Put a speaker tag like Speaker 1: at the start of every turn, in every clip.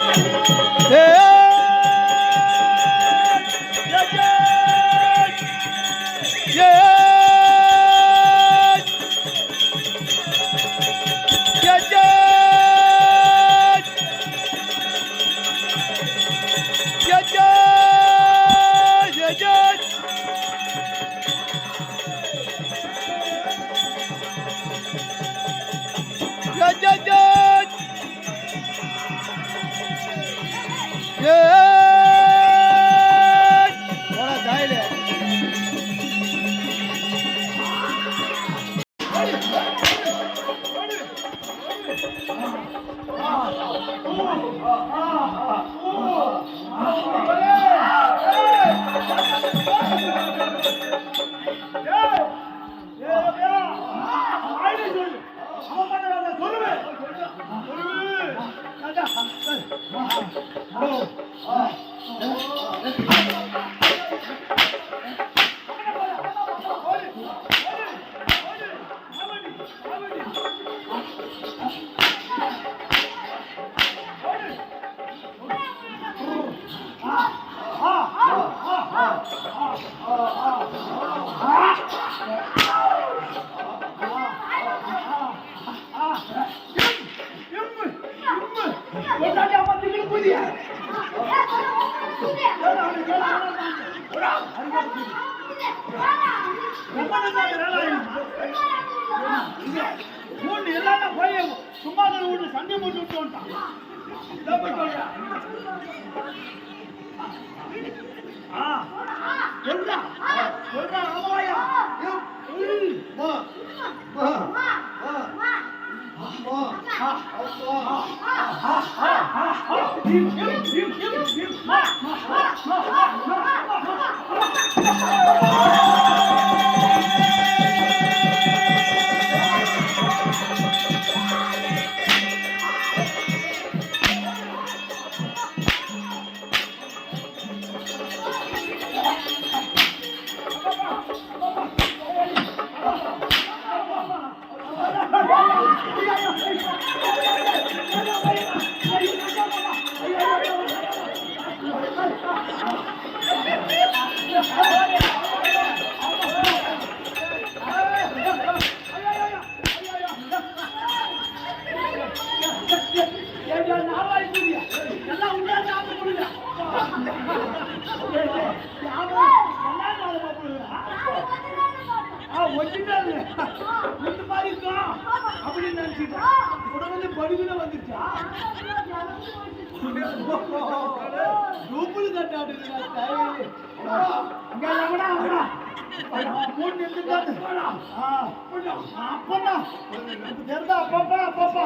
Speaker 1: Thank you. Oh, oh, oh. ஊண்டு எல்லாரும் போய் சும்மா தான் சண்டை போட்டு விட்டு வந்துட்டான். ஆ சொல்றா. சொல்றா ஆமாயா ஆ Ah! இந்த மாதிரி இருக்கும் அப்படின்னு நினைச்சிட்டேன். உடனே படுகுல வந்துச்சா டூப்புள் கட்டாடு இங்க எவனா அவனா மூணு நின்றுட்டாரு அப்பண்ணா தெரிந்தா அப்பப்பா.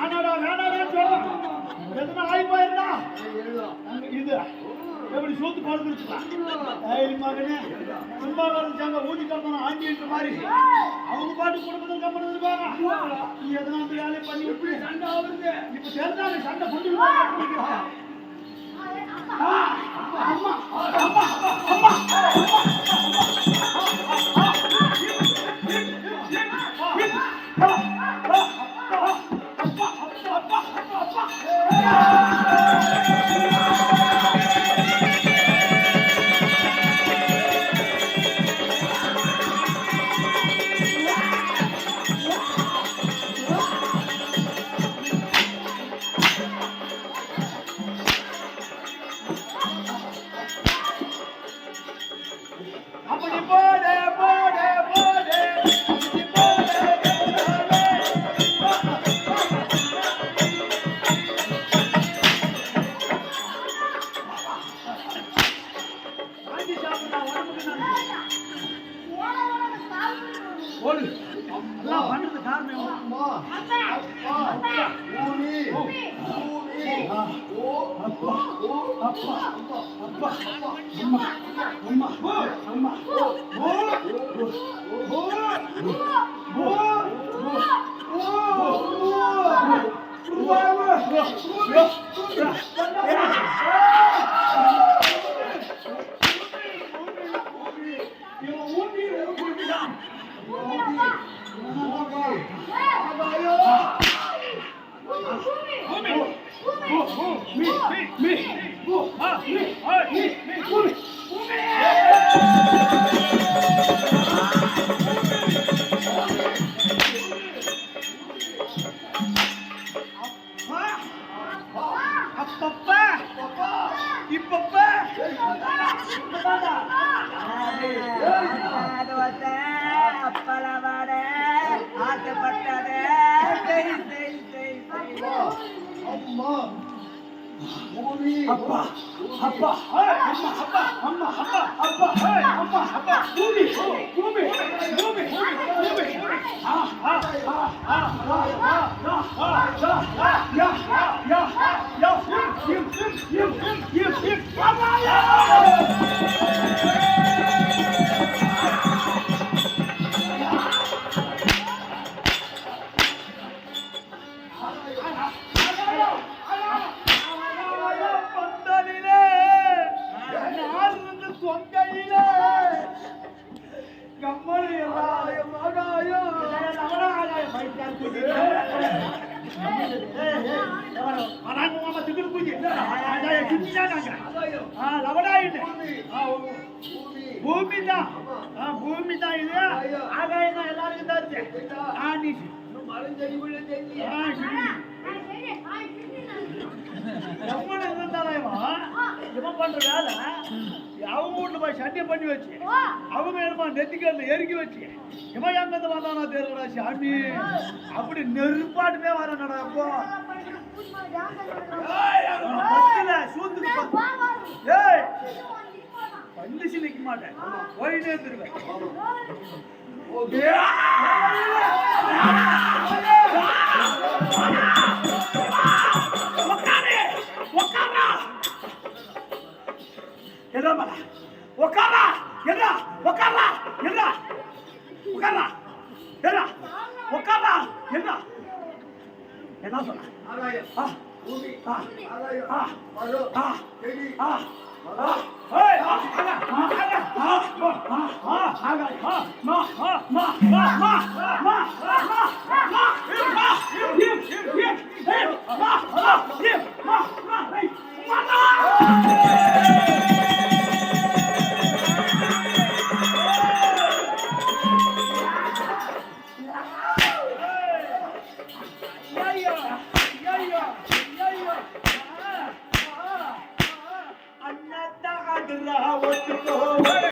Speaker 1: அப்பப்பா வேணாடா வேணாடா சொல்ல எதுனா ஆகி போயிருந்தா இது எப்படி சூத்து படுத்துருச்சுலாம் மகனே சும்மா வந்துச்சாங்க ஊதி கம்பனம் ஆண்டின்ற மாதிரி. அவங்க பாட்டு குடும்பத்தில் கம்பனம் இருப்பாங்க நீ எதனா வந்து வேலையை பண்ணி விட்டு சண்டை ஆகுது இப்ப தெரிஞ்சாங்க சண்டை கொண்டு அம்மா அம்மா அம்மா அப்படி காரணம்
Speaker 2: அம்மா அப்பா ஊனி ஊனி
Speaker 1: அப்பா அப்பா அப்பா அம்மா அம்மா அம்மா ஓ ஓ ஓ
Speaker 2: ஊனி பூமி
Speaker 1: அப்பா அப்பா ஏய், அம்மா அப்பா அம்மா அப்பா அப்பா ஏய், அம்மா அப்பா பூமி பூமி பூமி பூமி ஆ ஆ ஆ ஆ ஆ ஆ ஆ ஆ ஆ யா யா யா இம் இம் இம் இம் இம் இம் அம்மா யா பந்தலிலே
Speaker 2: பூமி
Speaker 1: தான் பூமி தான் இது ஆகாயம் தான் எல்லாருக்கும் தான் நீ
Speaker 2: மறைஞ்சடி
Speaker 1: எவ்வளவு இருந்தாலும் இவன் பண்ற வேலை அவங்க வீட்டுல போய் சண்டை பண்ணி வச்சு அவங்க என்னமா நெத்திக்கல்ல எரிக்கி வச்சு இவன் எங்கிருந்து வந்தானா தெரியலடா சாமி. அப்படி நெருப்பாட்டுமே வரனடா அப்போ. பல்லிச்சு நிக்க மாட்டேன். போயிட்டே திருவேன் 我干了。我干了。